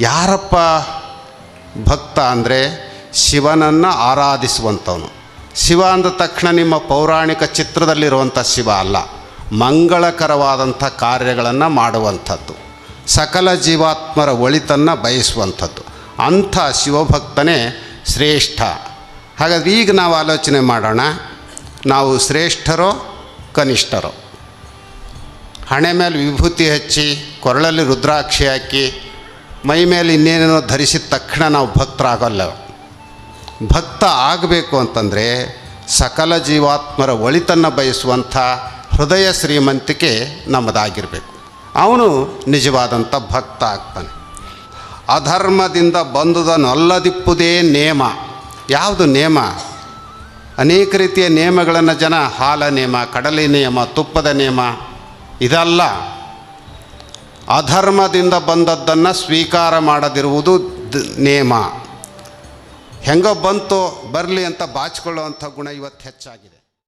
ಯಾರಪ್ಪ ಭಕ್ತ ಅಂದರೆ ಶಿವನನ್ನು ಆರಾಧಿಸುವಂಥವನು. ಶಿವ ಅಂದ ತಕ್ಷಣ ನಿಮ್ಮ ಪೌರಾಣಿಕ ಚಿತ್ರದಲ್ಲಿರುವಂಥ ಶಿವ ಅಲ್ಲ, ಮಂಗಳಕರವಾದಂಥ ಕಾರ್ಯಗಳನ್ನು ಮಾಡುವಂಥದ್ದು, ಸಕಲ ಜೀವಾತ್ಮರ ಒಳಿತನ್ನು ಬಯಸುವಂಥದ್ದು. ಅಂಥ ಶಿವಭಕ್ತನೇ ಶ್ರೇಷ್ಠ. ಹಾಗಾದ್ರೆ ಈಗ ನಾವು ಆಲೋಚನೆ ಮಾಡೋಣ, ನಾವು ಶ್ರೇಷ್ಠರೋ ಕನಿಷ್ಠರೋ? ಹಣೆ ಮೇಲೆ ವಿಭೂತಿ ಹಚ್ಚಿ, ಕೊರಳಲ್ಲಿ ರುದ್ರಾಕ್ಷಿ ಹಾಕಿ ಮೈ ಮೇಲೆ ಇನ್ನೇನೇನೋ ಧರಿಸಿದ ತಕ್ಷಣ ನಾವು ಭಕ್ತರಾಗಲ್ಲ. ಭಕ್ತ ಆಗಬೇಕು ಅಂತಂದರೆ ಸಕಲ ಜೀವಾತ್ಮರ ಒಳಿತನ್ನು ಬಯಸುವಂಥ ಹೃದಯ ಶ್ರೀಮಂತಿಕೆ ನಮ್ಮದಾಗಿರಬೇಕು. ಅವನು ನಿಜವಾದಂಥ ಭಕ್ತ ಆಗ್ತಾನೆ. ಅಧರ್ಮದಿಂದ ಬಂದುದನ್ನಲ್ಲದಿಪ್ಪುದೇ ನೇಮ. ಯಾವುದು ನೇಮ? ಅನೇಕ ರೀತಿಯ ನಿಯಮಗಳನ್ನು ಜನ ಹಾಲ ನಿಯಮ ಕಡಲೆ ನಿಯಮ ತುಪ್ಪದ ನಿಯಮ ಇದಲ್ಲ. ಅಧರ್ಮದಿಂದ ಬಂದದ್ದನ್ನು ಸ್ವೀಕಾರ ಮಾಡದಿರುವುದು ನೇಮ. ಹೆಂಗೋ ಬಂತು ಬರಲಿ ಅಂತ ಬಾಚಿಕೊಳ್ಳುವಂಥ ಗುಣ ಇವತ್ತು ಹೆಚ್ಚಾಗಿದೆ.